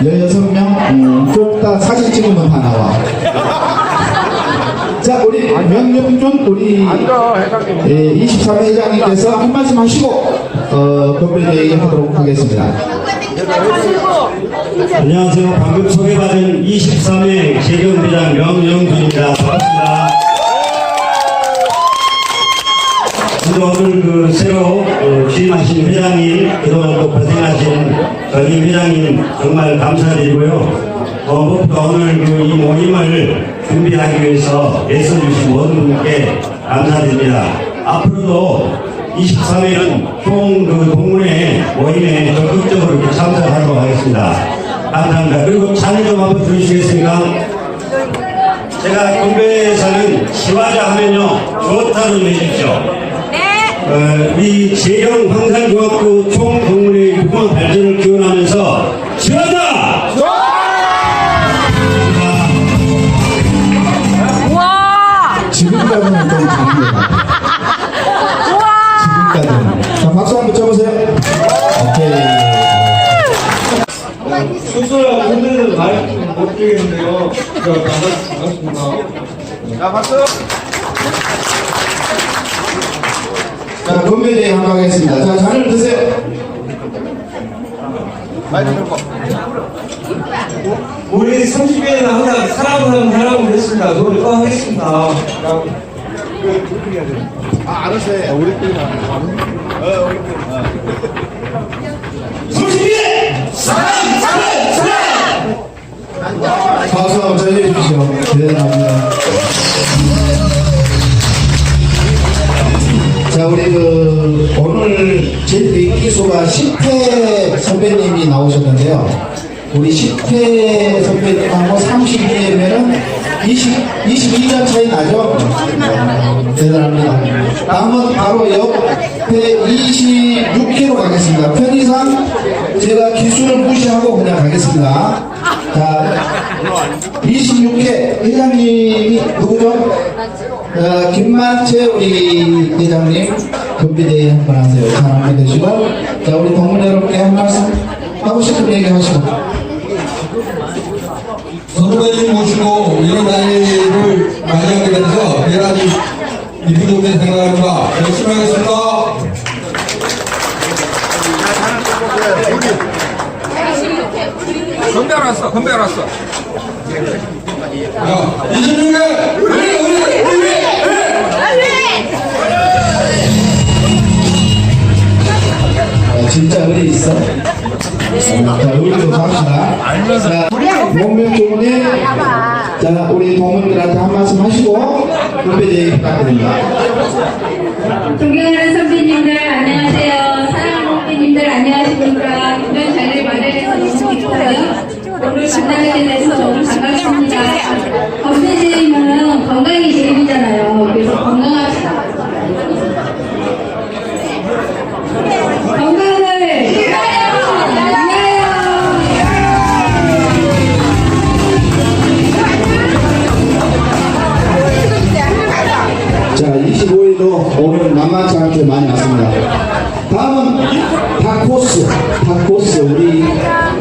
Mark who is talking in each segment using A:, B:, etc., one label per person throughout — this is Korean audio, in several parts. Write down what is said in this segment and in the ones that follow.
A: 16명, 음, 쪽다 사진 찍으면 다 나와. 자, 우리 명령준 우리 예, 23회 회장님께서 한 말씀 하시고 어, 건배회의 하도록 하겠습니다.
B: 안녕하세요. 방금 소개받은 23회 재경회장 명영준입니다. 반갑습니다. 오늘 그 새로 어, 취임하신 회장님, 그동안 또 고생하신 전임 회장님 정말 감사드리고요. 어, 무엇보다 오늘 그 이 모임을 준비하기 위해서 애써주신 모든 분께 감사드립니다. 앞으로도 23회는 총그 동문회 모임에 적극적으로 이렇게 참석하도록 하겠습니다. 감사합니다. 그리고 자료 좀 한번 들으시겠습니까? 제가 건배에서는 시화자 하면요 좋다는 좀 해주십시오. 어, 우리 재경 황산중학교 총동문회 유권 발전을 기원하면서 시화자!
C: 우와!
A: 지금까지는 같아요.
C: 우와!
A: 지금까지는. 자, 박수 한번 쳐보세요. 오케이.
D: 수술하고 흔들는 말못 드리겠는데요. 저 반갑습니다.
E: 자, 박수!
A: 자, 건배회의 한번 하겠습니다. 자, 잔을 드세요.
D: 우리 30회는 항상 사랑하는 사람을 했습니다. 노력하겠습니다.
E: 아, 알았어. 요 우리끼리 어, 우리끼리. 어.
B: 30일! 사랑! 사랑! 사랑!
A: 박수 한번 쳐주십시오. 대단합니다. 자, 우리 그, 오늘 제일 인기수가 10회 선배님이 나오셨는데요. 우리 10회 선배님하고 32회면은 20, 22년 차이 나죠? 대단합니다. 다음은 바로 옆에 26회로 가겠습니다. 편의상 제가 기술을 무시하고 그냥 가겠습니다. 자, 26회 회장님이 누구죠? 어, 김만채 우리 회장님 금비대회 한번 하세요. 잘 한번 되시고 자 우리 동문 여러분께 한 말씀 하고 싶은 얘기 하시고
F: 선배님 모시고 이런 자리를 맞이하게 돼서 대단히 기분 좋게 생각합니다. 열심히 하겠습니다.
E: 건배하러 왔어, 배하러 왔어.
F: 자, 26회 우리 우리 우리
A: 어, 진짜 의리 있어? 자 의리도 갑시다 자 동명 주문에 자 우리 동문들한테 한 말씀 하시고 금비대회 부탁드립니다
G: 존경하는 선배님들 안녕하세요. 사랑하는 선배님들 안녕하십니까. 이런 자리를 마련해서 너무 기뻐요. 오늘 만나게 돼
A: 만만치 않게 많이 왔습니다 다음은 다코스 다코스 우리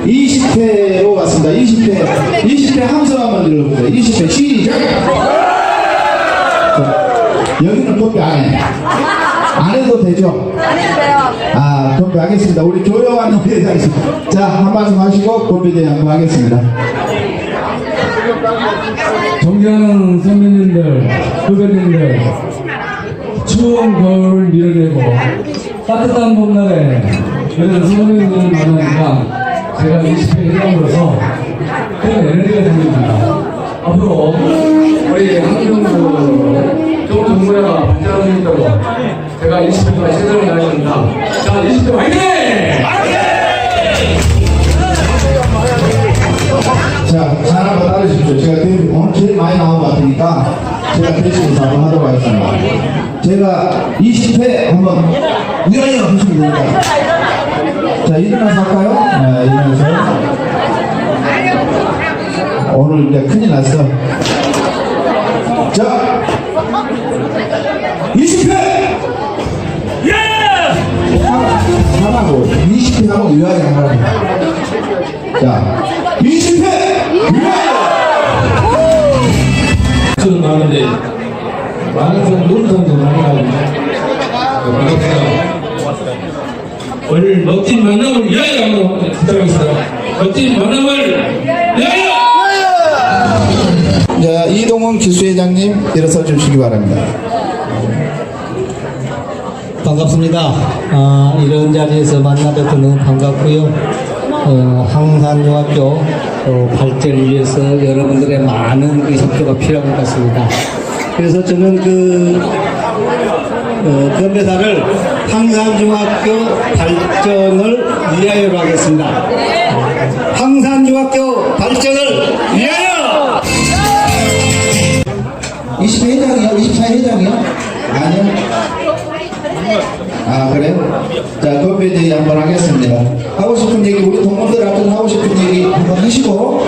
A: 20회로 왔습니다 20회 20회 함성 한번 들어보세요 20회 시작 자, 여기는 커피 안 해 안 해도 되죠? 아, 커피 하겠습니다. 우리 조용한 우리 회장님. 자, 한 말씀 하시고 커피대회 한번 하겠습니다.
H: 존경하는 선배님들, 후배님들, 추운 겨울을 밀어내고 따뜻한 봄날에 이런 선배님들을 만나니까 제가 20회 회장으로서 큰 에너지가 생깁니다. 앞으로 우리 한경구 정부가 발전하는 수 있도록 제가 20회까지 최선을 다하겠습니다. 자, 20회 화이팅!
A: 자, 잘 한번 따르십시오. 제가 오늘 제일 많이 나온 것 같으니까 제가 대신해서 한번 하도록 하겠습니다. 제가 20회 한번 위하여 하시면 됩니다. 자, 일어나서 할까요? 네, 일어나서. 오늘 이제 큰일 났어. 자, 20회! 예! 하라고 20회 하고 유아에 하라고 자 20회 유아에
H: 저는 많은데 많은 사람 노는 사람도 많이 가거든요. 반갑습니다. 오늘 멋진 만남을 위하여 한번 부탁하겠습니다. 멋진 만남을 위하여!
A: 자, 이동훈 기수회장님 일어서 주시기 바랍니다.
C: 반갑습니다. 아, 이런 자리에서 만나 뵙고 너무 반갑고요. 어, 항산중학교 어, 발전을 위해서 여러분들의 많은 그 협조가 필요한 것 같습니다. 그래서 저는 그 어, 건배사를 항산중학교 발전을 위하여로 하겠습니다. 항산중학교 발전을 위하여!
A: 20회장이요? 24회장이요? 아니요? 아, 그래요? 자, 건배 대회 한번 하겠습니다. 하고 싶은 얘기, 우리 동문들 앞에서 하고 싶은 얘기 한번 하시고,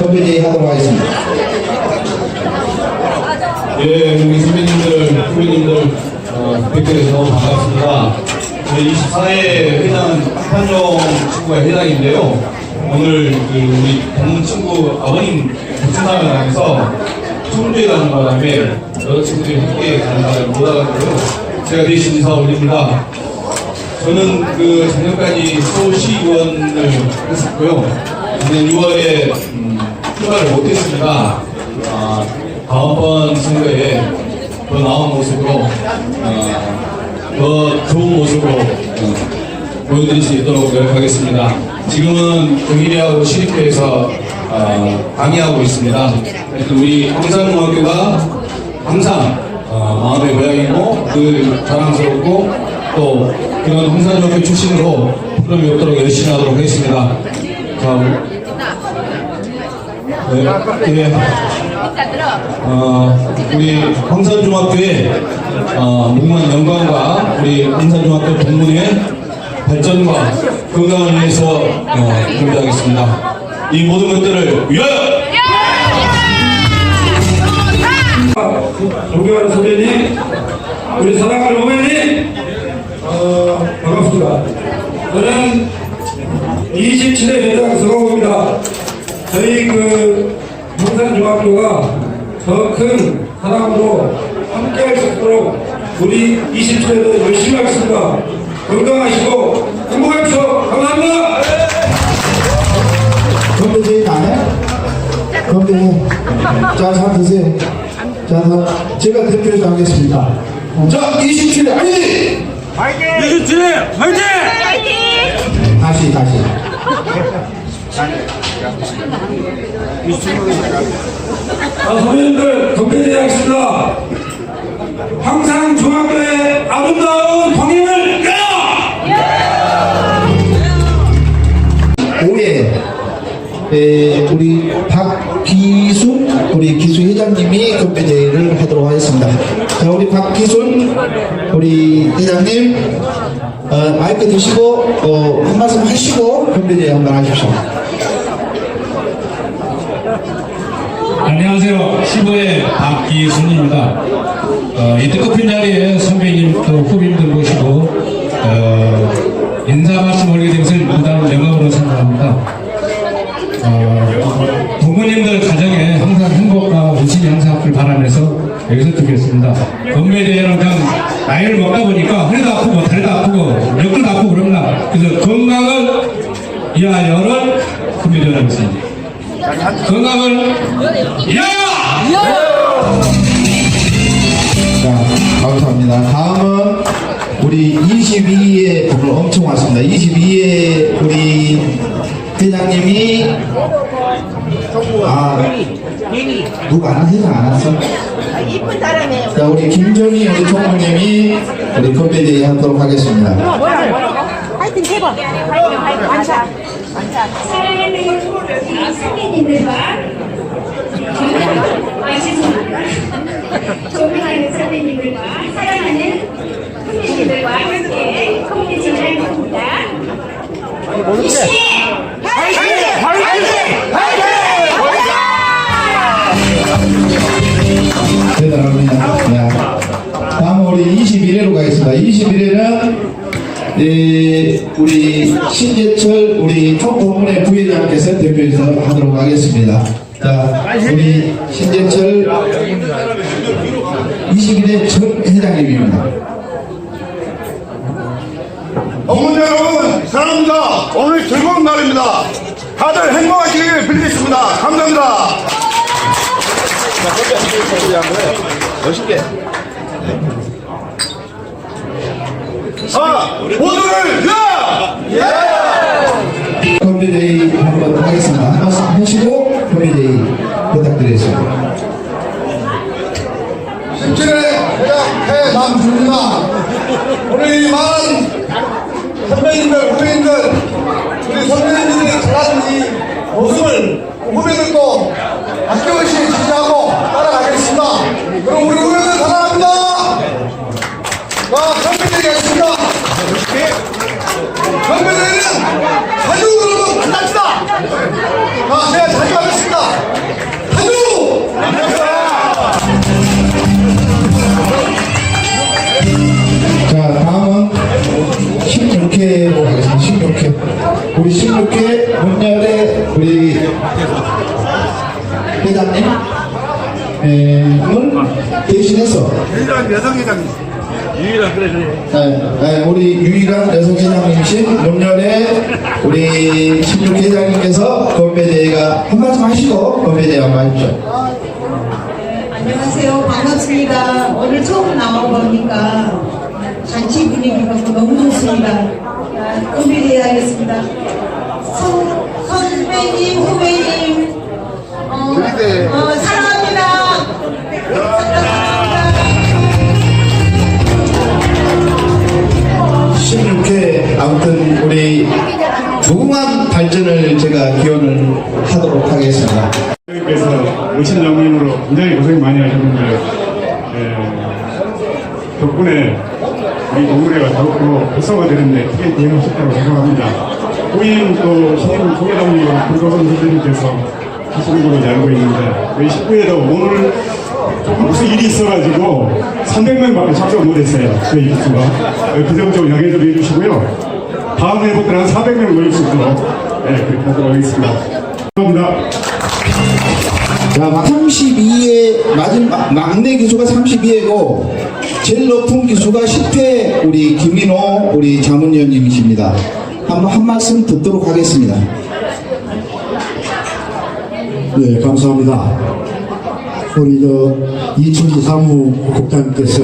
A: 건배 대회 하도록 하겠습니다.
E: 예, 우리 선배님들, 후배님들, 어, 돼서 너무 반갑습니다. 저희 24회 회장은 한판용 친구가 회장인데요. 오늘 그 우리 동문 친구 아버님 부친사를 하면서 청주에 가는 바람에 여러 친구들이 함께 가는 바람에 못 와가지고요. 제가 대신 인사 올립니다. 저는 그 작년까지 서울시의원을 했었고요. 작년 6월에 음, 출마를 못했습니다. 아, 다음번 선거에 더 나은 모습으로 어, 더 좋은 모습으로 어, 보여드릴 수 있도록 노력하겠습니다. 지금은 경희대하고 시립대에서 어, 강의하고 있습니다. 우리 황산중학교가 항상 어, 마음의 고향이고 늘 자랑스럽고 또 그런 홍산중학교 출신으로 프로그램이 없도록 열심히 하도록 하겠습니다. 자, 네, 네. 어, 우리 황산중학교의 어, 무궁한 영광과 우리 황산중학교 동문의 발전과 건강을 위해서 어, 준비하겠습니다. 이 모든 것들을 위하여!
H: 우리 사랑하는 어머님, 어, 반갑습니다. 저는 27회 회장 서강호입니다. 저희 그 용산중학교가 더 큰 사랑으로 함께 할 수 있도록 우리 27회도 열심히 하겠습니다. 건강하시고 행복하십시오. 감사합니다.
A: 건배대회 안 해? 건배대. 자, 잘 드세요. 자, 자, 제가 대표해서 하겠습니다. 자, 27회, 아니! 다시, 다시.
H: 아, 선배님들 건배대 하겠습니다. 항상 중학교의 아름다운 광림을 위하여!
A: 5회 에, 우리 박기순 우리 기수 회장님이 건배대회를 하도록 하겠습니다. 자 우리 박기순 우리 회장님 어, 마이크 드시고 어, 한 말씀 하시고 건배대회 한번 하십시오.
H: 안녕하세요. 15회 박기순입니다. 어, 이 뜻깊은 자리에 선배님 또 후배님들 모시고 어, 인사 말씀 올리게 된 것을 여기서 듣겠습니다. 건배대회는 그냥 나이를 먹다 보니까 허리도 아프고 다리도 아프고 옆구리도 아프고 그럽니다. 그래서 건강을 위하여를 건배대회를 하겠습니다. 건강을 위하여!
A: 자 감사합니다. 다음은 우리 22회 오늘 엄청 왔습니다. 22회 우리 회장님이 아 누가 안 회장 안 왔어?
I: 이쁜 사람이에요.
A: 자, 우리 김정희 우리 총무님이 우리 건배대회 하도록 하겠습니다.
I: 파이팅 해봐. 완차. 완차.
G: 사랑하는 선배님들과 아, 죄송합니다. 존경하는 선배님들과 사랑하는 선배님들과 함께 컴퓨팅을 할 겁니다.
A: 대단합니다. 야. 다음 우리 21회로 가겠습니다. 21회는 예, 우리 신재철 우리 총동문회 부회장께서 대표해서 하도록 하겠습니다. 자, 우리 신재철 21회 전 회장님입니다.
J: 어머니 여러분 사랑합니다. 오늘 즐거운 날입니다. 다들 행복하시길 빌겠습니다. 감사합니다. 자 모두를 위하여!
A: 건배데이 한번 하겠습니다. 한 말씀 하시고 건배데이 부탁드리겠습니다.
F: 신천의 회장 남주입니다. 우리 많은 우리
A: 16회 문열의 우리 회장님, 을 대신해서
J: 유일한 여성 회장님
A: 네, 네, 우리 유일한 여성 회장님이신 문열의 우리 16회장님께서 건배대회가 한 말씀 하시고 건배대회 한번 해주죠.
I: 안녕하세요. 반갑습니다. 오늘 처음 나와보니까 잔치 분위기가 너무 좋습니다. 은비해야 하겠습니다. 선, 선배님, 후배님, 어, 어, 사랑합니다. 사랑합니다.
A: 16회 아무튼 우리 무궁한 발전을 제가 기원을 하도록 하겠습니다.
H: 그래서 오신 장님으로 굉장히 고생 많이 하셨는데 에, 덕분에 우리 동물회가 더욱더 활성화되는데 크게 기여하셨다고 생각합니다. 후임 또 신임 소개장님과 불거선 선생님께서 하시는 걸로 알고 있는데 저희 식구에도 오늘 무슨 일이 있어가지고 300명밖에 참석 못했어요. 저희 기수가 그점 좀 양해 좀 해주시고요. 다음 해부터 한 400명 모일 수 있도록 네, 그렇게 하도록 하겠습니다. 감사합니다.
A: 자, 32회 마지막 막내 기수가 32회고 제일 높은 기수가 10회 우리 김민호 우리 자문위원님이십니다. 한번 한 말씀 듣도록 하겠습니다.
K: 네, 감사합니다. 우리 저 이춘지 사무국장님께서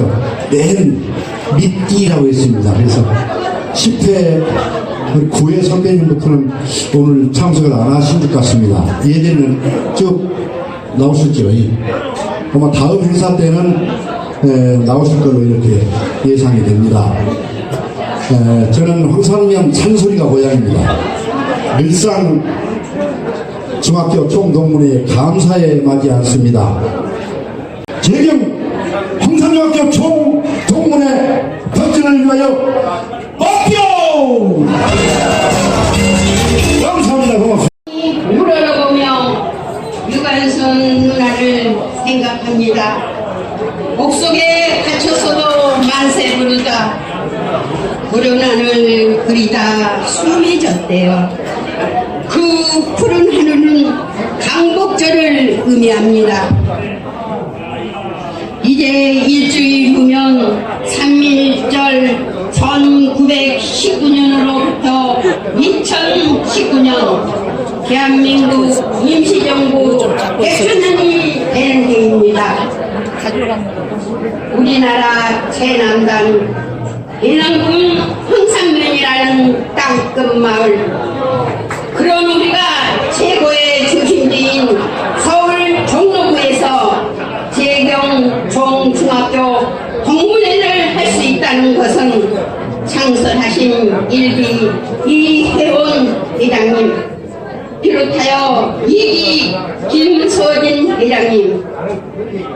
K: 맨 미끼라고 했습니다. 그래서 10회 우리 9회 선배님부터는 오늘 참석을 안 하신 것 같습니다. 예전에는 쭉 나오셨죠. 아마 다음 행사 때는 에, 나오실 걸로 이렇게 예상이 됩니다. 에, 저는 황산면 산소리가 고향입니다. 늘상 중학교 총동문회 감사에 맞지 않습니다. 재경 황산중학교 총동문회 발전을 위하여 목표! 감사합니다. 고맙습니다.
L: 우러러보며 유관순 누나를 생각합니다. 옥속에 갇혀서도 만세 부르 다 구름하늘 그리다 숨이 졌대요. 그 푸른 하늘은 강복절을 의미합니다. 이제 일주일 후면 삼일절 1919년으로부터 2019년 대한민국 임시정부 100주년이 되는 해입니다. 우리나라 최남단 인왕군 흥상면이라는 땅끝 마을. 그런 우리가 최고의 중심지인 서울 종로구에서 재경 종중학교 동문회를 할 수 있다는 것은 창설하신 일기 이혜원 회장님 비롯하여 이기 김서진 회장님.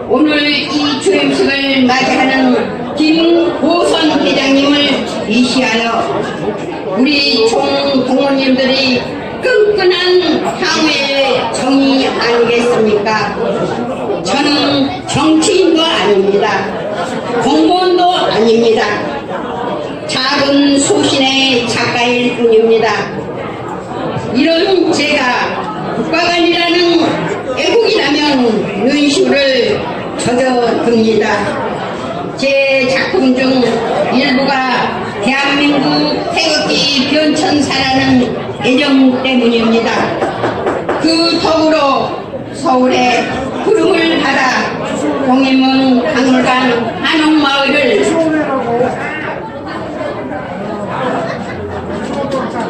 L: 오늘 이 주임식을 맞이하는 김보선 회장님을 위시하여 우리 총 부모님들이 끈끈한 향후의 정의 아니겠습니까? 저는 정치인도 아닙니다. 공무원도 아닙니다. 작은 소신의 작가일 뿐입니다. 이런 제가 국가관이라는 애국이라면 눈시울을 젖어듭니다. 제 작품 중 일부가 대한민국 태극기 변천사라는 애정 때문입니다. 그 덕으로 서울의 구름을 받아 동해문 박물관 한옥마을을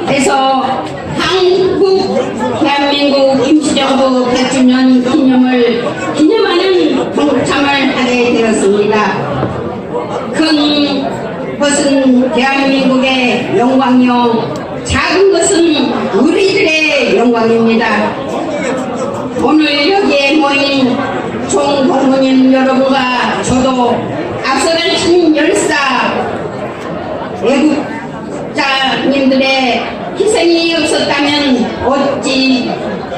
L: 해서 한국 대한민국 임시정부 100주년 기념을 기념하는 동참을 하게 되었습니다. 큰 것은 대한민국의 영광이요 작은 것은 우리들의 영광입니다. 오늘 여기에 모인 총동문인 여러분과 저도 앞서간 친열사 애국자님들의 희생이 없었다면 어찌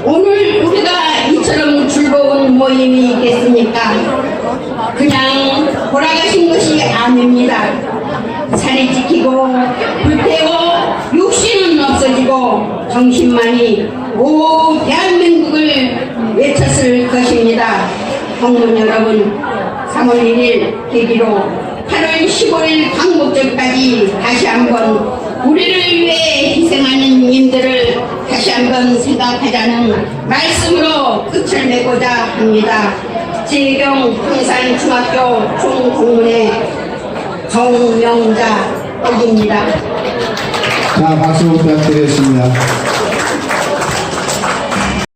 L: 오늘 우리가 이처럼 즐거운 모임이 있겠습니까? 그냥 돌아가신 것이 아닙니다. 살이 찌키고 불태워 육신은 없어지고 정신만이 오 대한민국을 외쳤을 것입니다. 동문 여러분 3월 1일 계기로 8월 15일 광복절까지 다시 한번 우리를 위해 희생하는 님들을 다시 한번 생각하자는 말씀으로 끝을 내고자 합니다. 지경 황산 중학교 총동문회 정명자 옥입니다.
A: 자, 박수 부탁드리겠습니다.